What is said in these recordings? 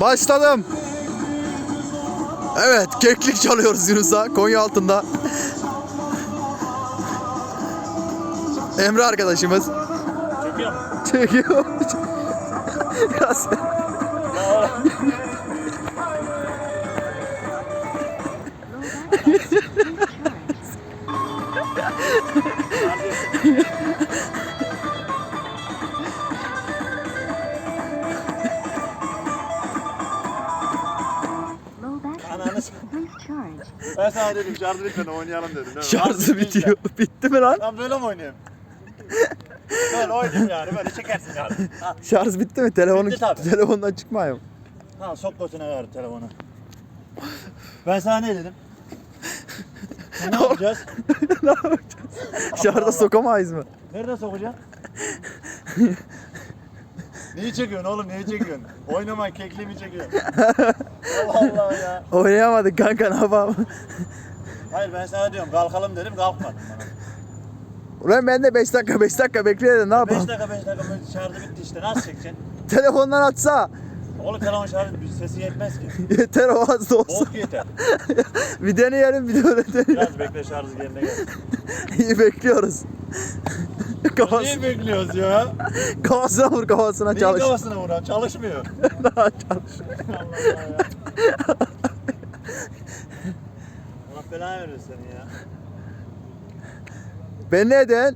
Başladım. Evet, keklik çalıyoruz Yunus'a Konya altında. Emre arkadaşımız Çekiyor çekiyor. Ya dedim şarjı bitmeden oynayalım dedim. değil mi? Şarjı bitiyor. Bitti mi lan? Lan böyle mi oynayayım? Böyle oynayayım yani böyle çekersin yani. Ha, Şarj bitti mi? Telefonun Bitti tabii. telefondan çıkmıyor. ha sok götüne ver telefonu. Ben sana ne dedim? Ne yapacağız? ne yapacağız? Şarja sokamayız mı? Nerede sokacaksın? Neyi çekiyorsun oğlum neyi çekiyorsun? Oynama kekliğimi çekiyorsun. Allah Allah ya. Oynayamadık kanka ne yapalım? Hayır ben sana diyorum kalkalım dedim kalkmadın bana. Ulan ben de 5 dakika 5 dakika bekleyelim ne 5 yapalım? dakika 5 dakika böyle şarjı bitti işte nasıl çekeceksin? Telefondan atsa Oğlum telefon şarjı sesi yetmez ki. yeter o az da olsa. Bok yeter. bir deneyelim bir de deneyelim. Biraz bekle şarjı yerine gelsin. İyi bekliyoruz. Kafası, Niye bekliyoruz ya? kafasına vur kafasına Neyin çalış. kafasına vuran? Çalışmıyor. Daha çalış. Allah Allah ya. Verir seni ya. Ben neden?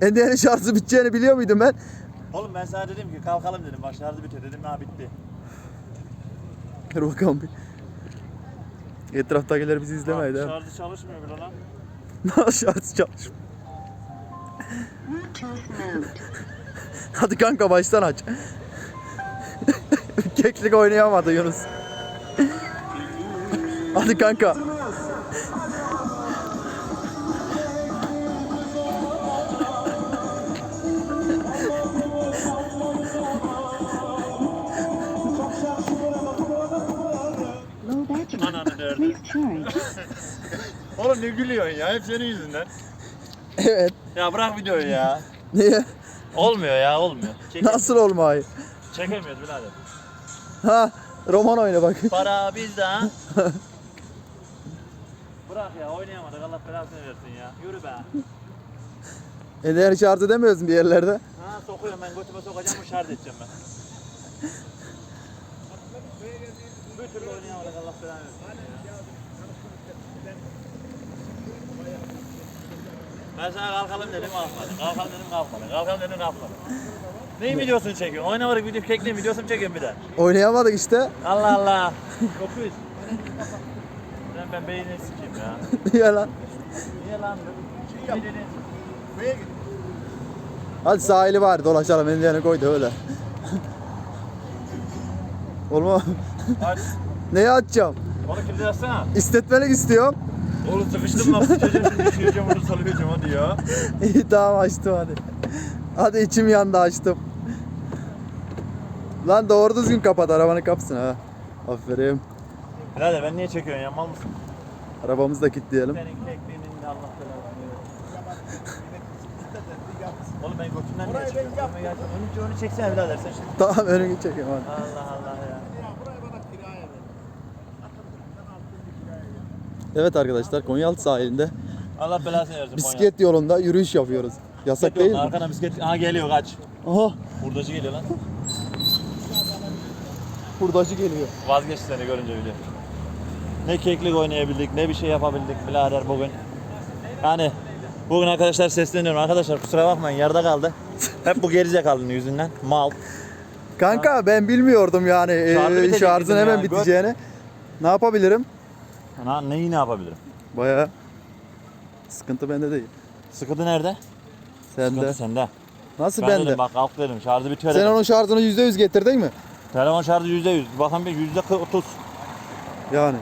Endiyenin şarjı biteceğini biliyor muydum ben? Oğlum ben sana dedim ki kalkalım dedim. Bak şarjı bitiyor dedim. Ha bitti. Dur bakalım bir. Etraftakiler bizi izlemeydi Bak, ha. Şarjı çalışmıyor bile lan. Nasıl şarjı çalış? Bluetooth mode. Hadi kanka baştan aç. Keklik oynayamadı Yunus. Hadi kanka. Oğlum ne gülüyorsun ya? Hep senin yüzünden. Evet. Ya bırak videoyu ya. Niye? Olmuyor ya olmuyor. Çekemiyoruz. Nasıl olmayı? Çekemiyoruz birader. Ha, roman oyna bak. Para bizde ha. Bırak ya oynayamadık Allah belasını versin ya. Yürü be. Endiyenin şarjı demiyoruz bir yerlerde. Ha sokuyorum ben götüme sokacağım bu şarj edeceğim ben. Bir türlü oynayamadık Allah belanı versin ya. Ben sana kalkalım dedim kalkmadın. Kalkalım dedim kalkmadın. Kalkalım dedim kalkmadın. Neyin videosunu çekiyorsun? Oynamadık video kekliğin videosunu çekiyorum bir de. Oynayamadık işte. Allah Allah. 900. Ben ben beynini sikeyim ya. Niye lan? Niye lan? Hadi sahili var dolaşalım Endiyenin koydu öyle. Olma. Aç. Neye atacağım? Onu kilitlersene. İstetmelik istiyorum. Oğlum sıkıştım lan. Sıkacağım şimdi düşüreceğim onu salıvereceğim hadi ya. İyi tamam açtım hadi. Hadi içim yandı açtım. Lan doğru düzgün kapat arabanın kapısını ha. Aferin. Birader ben niye çekiyorsun ya mal mısın? Arabamızı da kilitleyelim. Senin kekliğinin de Allah belanı versin. Oğlum ben götümden niye çekiyorum? Önce onu çeksene birader sen şimdi. Tamam önünü çekeyim hadi. Allah Allah ya. Evet arkadaşlar Konyaaltı sahilinde Allah belasını versin. bisiklet yolunda yürüyüş yapıyoruz. Yasak değil mi? Arkana bisiklet. Aha geliyor kaç. Aha Hurdacı geliyor lan. hurdacı geliyor. Vazgeçti seni görünce bile. Ne keklik oynayabildik, ne bir şey yapabildik birader bugün. Yani bugün arkadaşlar sesleniyorum. Arkadaşlar kusura bakmayın yarıda kaldı. Hep bu gerizekalının yüzünden. Mal. Kanka ben bilmiyordum yani e, bitecek şarjın hemen ya, gör. biteceğini. Ne yapabilirim? Ha, neyi ne yapabilirim? Baya sıkıntı bende değil. Sıkıntı nerede? Sende. Sıkıntı sende. Nasıl Ben bende? dedim bak kalk dedim şarjı bitiyor Sen dedim. onun şarjını %100 getirdin mi? Telefon şarjı yüzde yüz. Bakın bir yüzde otuz. Yani.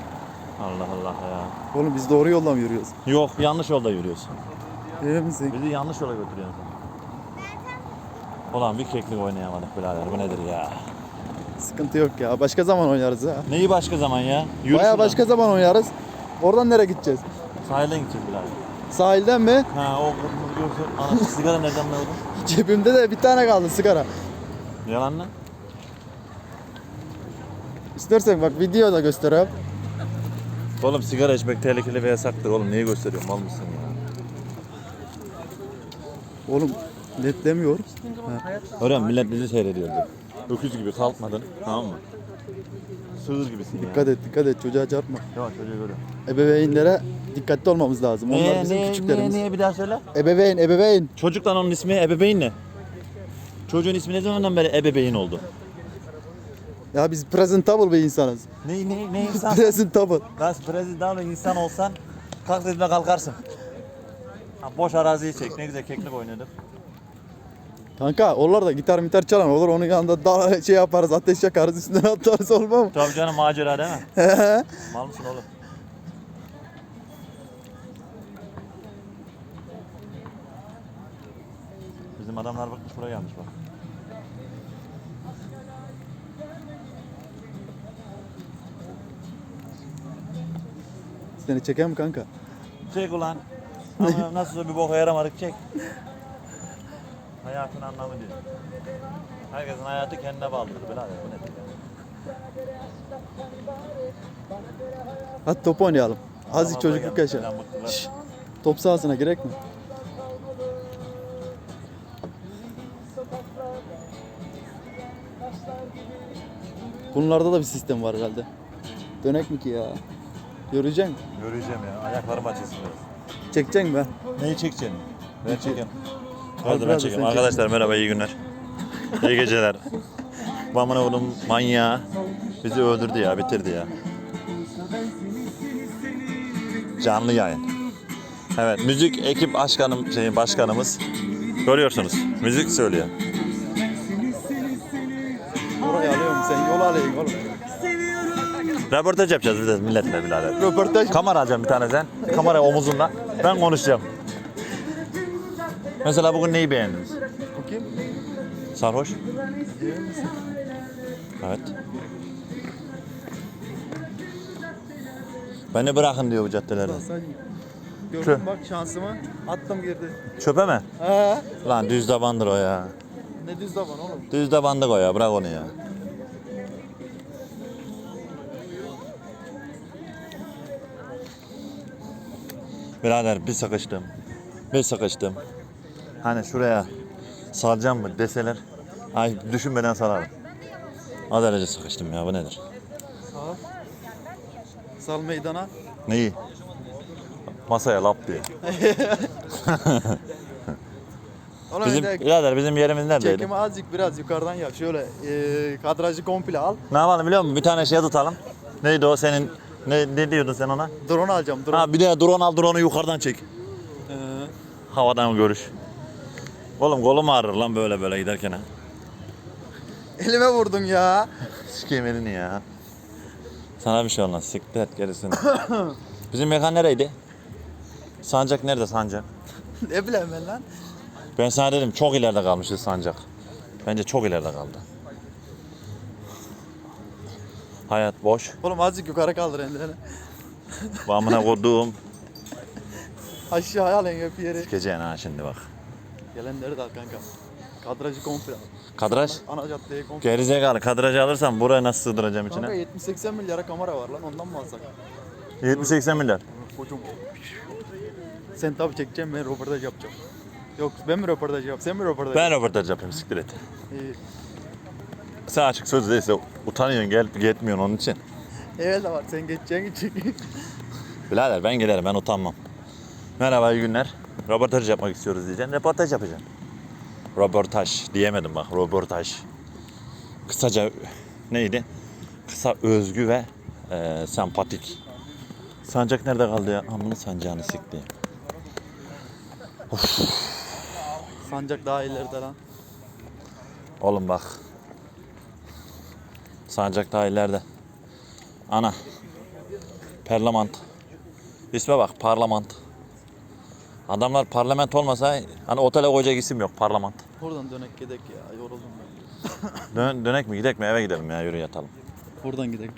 Allah Allah ya. Oğlum biz doğru yoldan mı yürüyoruz? Yok yanlış yolda yürüyorsun. Emin misin? Bizi yanlış yola götürüyorsun. Ulan bir keklik oynayamadık birader bu nedir ya? Sıkıntı yok ya. Başka zaman oynarız ha. Neyi başka zaman ya? Yürü Baya şuradan. başka zaman oynarız. Oradan nereye gideceğiz? Sahilden gideceğiz birader. Sahilden mi? Ha o kırmızı görsel. Ana sigara nereden ne oldu? Cebimde de bir tane kaldı sigara. Yalan lan. İstersen bak video da göstereyim. Oğlum sigara içmek tehlikeli ve yasaktır oğlum. Niye gösteriyorsun? Mal mısın ya? Oğlum netlemiyor. Öğren millet bizi seyrediyordu. Öküz gibi kalkmadın. Tamam mı? Sığır gibisin ya. Dikkat et dikkat et çocuğa çarpma. Yavaş çocuğu görüyorum. Ebeveynlere dikkatli olmamız lazım. Onlar Niye, bizim küçüklerimiz. niye bir daha söyle? Ebeveyn ebeveyn. Çocuktan onun ismi ebeveyn ne? Çocuğun ismi ne zamandan beri ebeveyn oldu? Ya biz presentable bir insanız. Ne ne ne insan? presentable. Nasıl prezident insan olsan kalk dediğime kalkarsın. Ha, boş araziyi çek. Ne güzel keklik oynadık. Kanka onlar da gitar mitar çalan olur. Onun yanında da şey yaparız ateş yakarız üstünden atarız olmaz mı? Tabii canım macera değil mi? Mal mısın oğlum? Bizim adamlar bakmış buraya gelmiş bak. Seni çekeyim mi kanka? Çek ulan. Ama nasılsa bir boka yaramadık çek. Hayatın anlamı diyor. Herkesin hayatı kendine bağlıdır birader. Bu nedir ya? Hadi top oynayalım. Azıcık Adamlar çocukluk gelmiş, yaşa. falan bıktılar. Şşş, Top sahasına gerek mi? Bunlarda da bir sistem var herhalde. Dönek mi ki ya? Yürüyeceksin. Göreceğim ya. Ayaklarım biraz. Çekeceksin ben. Neyi çekeceksin? Ben çekeyim. Hadi ben çekeyim. Arkadaşlar merhaba iyi günler. iyi geceler. Bu amına oğlum manyağı bizi öldürdü ya bitirdi ya. Canlı yayın. Evet müzik ekip başkanım şey başkanımız görüyorsunuz müzik söylüyor. Orayı alıyorum sen yol alayım oğlum. Röportaj yapacağız biz de milletle birader. Röportaj. Kamera alacağım bir tane sen. Kamera omuzunda. Ben konuşacağım. Mesela bugün neyi beğendiniz? Bakayım. Sarhoş. Evet. Beni bırakın diyor bu caddelerde. Gördün bak şansımı. Attım girdi. Çöpe mi? He. Lan düz tabandır o ya. Ne düz zaman oğlum. Düz tabandık o ya. Bırak onu ya. Birader bir sıkıştım. Bir sıkıştım. Hani şuraya salacağım mı deseler. Ay düşünmeden salarım. O derece sıkıştım ya bu nedir? Sal. Sal meydana. Neyi? Masaya lap diye. Oğlum Bizim, bir de birader bizim yerimiz neredeydi? çekimi azıcık biraz yukarıdan yap. Şöyle e, kadrajı komple al. Ne yapalım biliyor musun? Bir tane şey tutalım. Neydi o senin? Ne, ne diyordun sen ona? Drone alacağım drone. Ha bir de drone al drone'u yukarıdan çek. Ee, Havadan görüş. Oğlum kolum ağrır lan böyle böyle giderken ha. elime vurdun ya. Sikeyim elini ya. Sana bir şey olmaz. Siktir et gerisini. Bizim mekan nereydi? Sancak nerede sancak? ne bileyim ben lan. Ben sana dedim çok ileride kalmışız sancak. Bence çok ileride kaldı. Hayat boş. Oğlum azıcık yukarı kaldır ellerini. Bu amına koduğum. Aşağıya al en öp yeri. Sikeceğin ha şimdi bak. Gelenleri de al kanka. Kadrajı komple al. Kadraj. Ana caddeyi komple. Gerizekalı kadrajı alırsam buraya nasıl sığdıracağım Kanka içine? 70-80 milyara kamera var lan ondan mı alsak? 70-80 milyar. Kocam. Sen tabi çekeceksin ben röportaj yapacağım. Yok ben mi röportaj yap sen mi röportaj Ben röportaj yapayım siktir et. İyi. Sen açık söz değilse utanıyorsun gel gitmiyorsun onun için. Evet de var sen geçeceğin için. Birader ben giderim ben utanmam. Merhaba iyi günler. Röportaj yapmak istiyoruz diyeceksin. Röportaj yapacağım. Röportaj diyemedim bak röportaj. Kısaca neydi? Kısa, özgü ve e, sempatik. Sancak nerede kaldı ya? Amını sancağını sikti. Sancak daha ileride lan. Oğlum bak. Sancak daha ileride. Ana. Parlament. İsme bak parlament. Adamlar parlament olmasa hani otele koyacak isim yok parlament. Buradan dönek gidek ya yoruldum ben. Dön, dönek mi gidek mi eve gidelim ya yürü yatalım. Buradan gidek.